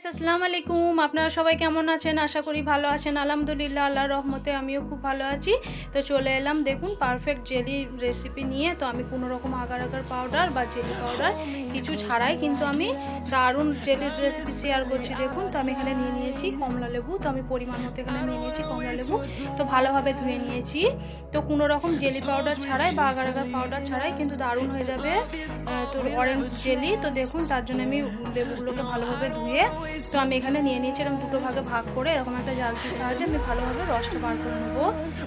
আসসালামু আলাইকুম। আপনারা সবাই কেমন আছেন? আশা করি ভালো আছেন। আলহামদুলিল্লাহ, আল্লাহর রহমতে আমিও খুব ভালো আছি। তো চলে এলাম, দেখুন পারফেক্ট জেলি রেসিপি নিয়ে। তো আমি কোনো রকম আগার আগার পাউডার বা জেলি পাউডার কিছু ছাড়াই কিন্তু আমি দারুণ জেলির রেসিপি শেয়ার করছি। দেখুন, তো আমি এখানে নিয়ে নিয়েছি কমলা লেবু। তো আমি পরিমাণ মতো এখানে নিয়ে নিয়েছি কমলা লেবু। তো ভালোভাবে ধুয়ে নিয়েছি। তো কোনো রকম জেলি পাউডার ছাড়াই বা আগার আগার পাউডার ছাড়াই কিন্তু দারুণ হয়ে যাবে তো অরেঞ্জ জেলি তো দেখুন, তার জন্য আমি লেবুগুলোকে ভালোভাবে ধুয়ে তো আমি এখানে নিয়ে নিয়েছি, এরকম দুটো ভাগে ভাগ করে, এরকম একটা জালতির সাহায্যে আমি ভালোভাবে রসটা বার করে নেব।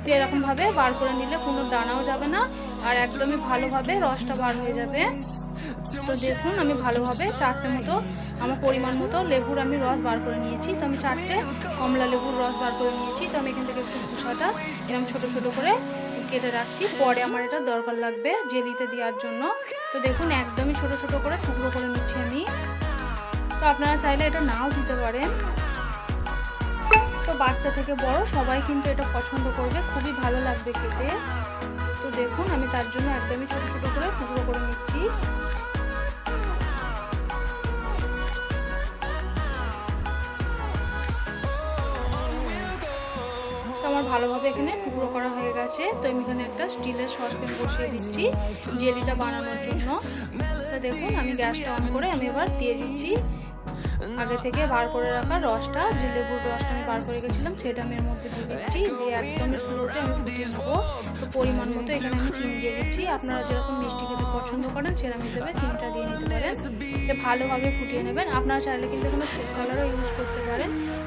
তো এরকমভাবে বার করে নিলে কোনো দানাও যাবে না, আর একদমই ভালোভাবে রসটা বার হয়ে যাবে। তো দেখুন, আমি ভালোভাবে চারটে মতো, আমার পরিমাণ মতো লেবুর আমি রস বার করে নিয়েছি। তো আমি চারটে কমলা লেবুর রস বার করে নিয়েছি। তো আমি এখান থেকে একটু খোসাটা এরকম ছোটো ছোটো করে কেটে রাখছি। পরে আমার এটা দরকার লাগবে জেলিতে দেওয়ার জন্য। তো দেখুন, একদমই ছোট ছোট করে টুকরো করে নিচ্ছি আমি। তো আপনারা চাইলে এটা নাও দিতে পারেন। তো বাচ্চা থেকে বড় সবাই কিন্তু এটা পছন্দ করবে, খুবই ভালো লাগবে খেতে। তো দেখুন, আমি তার জন্য একদমই ছোটো ছোটো করে টুকরো করে নিচ্ছি। আমার ভালোভাবে এখানে টুকরো করা হয়ে গেছে। তো আমি এখানে একটা স্টিলের সসপ্যান বসিয়ে দিচ্ছি জেলিটা বানানোর জন্য। তো দেখুন, আমি গ্যাসটা অন করে আমি এবার দিয়ে দিচ্ছি। আগে থেকে বার করে রাখা রসটা যে লেবুর রসটা আমি বার করে গেছিলাম সেটা আমি এর মধ্যে দিয়ে দিচ্ছি। দিয়ে একদম শুরুতে আমি ফুটিয়ে নেব। তো পরিমাণ মতো এখানে আমি চিনি দিয়ে দিচ্ছি। আপনারা যেরকম মিষ্টি খেতে পছন্দ করেন, সেরকম হিসেবে চিনিটা দিয়ে নিতে পারেন। ভালোভাবে ফুটিয়ে নেবেন। আপনারা চাইলে কিন্তু কোনো ফুড কালারও ইউজ করতে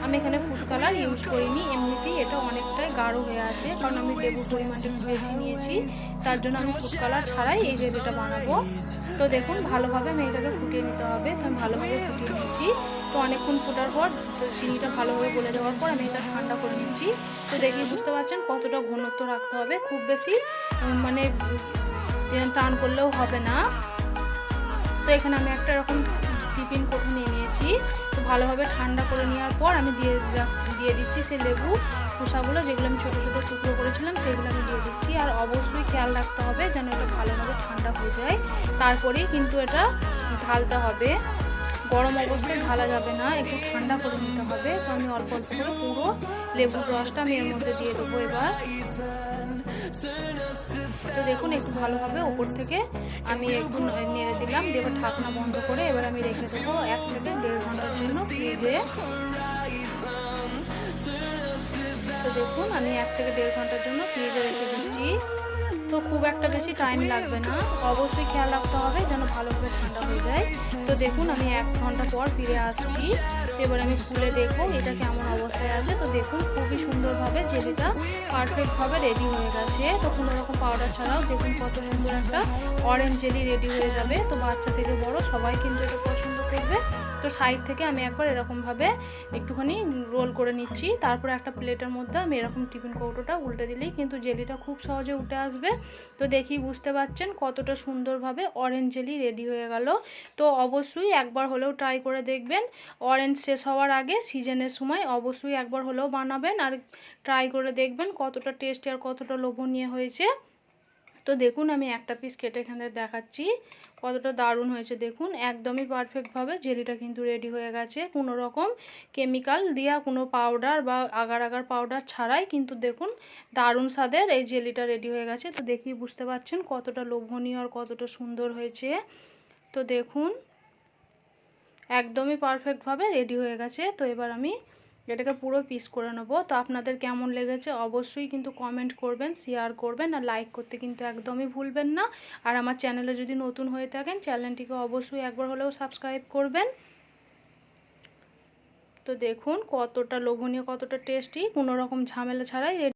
আমি এখানে ফুড কালার ইউজ করিনি, এমনিতেই এটা অনেকটাই গাঢ় হয়ে আছে, কারণ আমি লেবুর পরিমাণটা একটু বেশি নিয়েছি। তার জন্য আমি ফুড কালার ছাড়াই এই জেলিটা বানাবো। তো দেখুন, ভালোভাবে আমি এটাকে ফুটিয়ে নিতে হবে। তো আমি ভালোভাবে ফুটিয়ে নিয়েছি। তো অনেকক্ষণ ফোটার পর, তো চিনিটা ভালোভাবে গলে যাওয়ার পর আমি এটা ঠান্ডা করে নিচ্ছি তো দেখি বুঝতে পারছেন কতটা ঘনত্ব রাখতে হবে। খুব বেশি মানে টান করলেও হবে না। তো এখানে আমি একটা এরকম টিফিন করে নিয়ে নিয়েছি। তো ভালোভাবে ঠান্ডা করে নেওয়ার পর আমি দিয়ে দিয়ে দিচ্ছি সেই লেবু খোসাগুলো যেগুলো আমি ছোটো ছোটো টুকরো করেছিলাম সেগুলো আমি দিয়ে দিচ্ছি। আর অবশ্যই খেয়াল রাখতে হবে যেন এটা ভালোভাবে ঠান্ডা হয়ে যায়। তারপরেই কিন্তু এটা ঢালতে হবে। গরম অবস্থায় ঢালা যাবে না, একটু ঠান্ডা করে নিতে হবে। তো আমি অল্প অল্প করে পুরো লেবুর রসটা আমি এর মধ্যে দিয়ে দেবো এবার। তো দেখুন, একটু ভালোভাবে উপর থেকে আমি একটু নেড়ে দিলাম, দিয়ে এবার ঢাকনা বন্ধ করে এবার আমি রেখে দেবো এক থেকে দেড় ঘণ্টার জন্য ফ্রিজে। তো দেখুন, আমি এক থেকে দেড় ঘণ্টার জন্য ফ্রিজে রেখে দিচ্ছি। তো খুব একটা বেশি টাইম লাগবে না। অবশ্যই খেয়াল রাখতে হবে যেন ভালোভাবে ঠান্ডা হয়ে যায়। তো দেখুন, আমি এক ঘণ্টা পর ফিরে আসছি। তো এবার আমি খুলে দেখব এটা কেমন অবস্থায় আছে। তো দেখুন, খুবই সুন্দরভাবে জেলিটা পারফেক্টভাবে রেডি হয়ে গেছে। তো কোনো রকম পাউডার ছাড়াও দেখুন কত সুন্দর একটা অরেঞ্জ জেলি রেডি হয়ে যাবে। তো বাচ্চা থেকে বড়, সবাই কিন্তু এটা পছন্দ করবে তো সাইড থেকে আমি একবার এরকমভাবে একটুখানি রোল করে নিচ্ছি। তারপরে একটা প্লেটের মধ্যে আমি এরকম টিফিন কৌটোটা উল্টে দিলেই কিন্তু জেলিটা খুব সহজে উঠে আসবে। তো দেখি বুঝতে পারছেন কতটা সুন্দরভাবে অরেঞ্জ জেলি রেডি হয়ে গেল। তো অবশ্যই একবার হলেও ট্রাই করে দেখবেন। অরেঞ্জ শেষ হওয়ার আগে সিজনের সময় অবশ্যই একবার হলেও বানাবেন। আর ট্রাই করে দেখবেন কতটা টেস্টি আর কতটা লোভনীয় হয়েছে। তো দেখুন আমি একটা পিস কেটে এখানে দেখাচ্ছি। কতটা দারুণ হয়েছে দেখুন। একদমই পারফেক্টভাবে জেলিটা কিন্তু রেডি হয়ে গেছে। কোনো রকম কেমিক্যাল দেওয়া কোনো পাউডার বা আগার আগার পাউডার ছাড়াই কিন্তু দেখুন দারুণ স্বাদের এই জেলিটা রেডি হয়ে গেছে। তো দেখি বুঝতে পারছেন কতটা লোভনীয় আর কতটা সুন্দর হয়েছে। তো দেখুন, একদমই পারফেক্টভাবে রেডি হয়ে গেছে। তো এবার আমি এটাকে পুরো পিস করে নেব। তো আপনাদের কেমন লেগেছে অবশ্যই কিন্তু কমেন্ট করবেন শেয়ার করবেন আর লাইক করতে কিন্তু একদমই ভুলবেন না। আর আমার চ্যানেলে যদি নতুন হয়ে থাকেন চ্যানেলটিকে অবশ্যই একবার হলেও সাবস্ক্রাইব করবেন। তো দেখুন কতটা লোভনীয়, কতটা টেস্টি কোনো রকম ঝামেলা ছাড়াই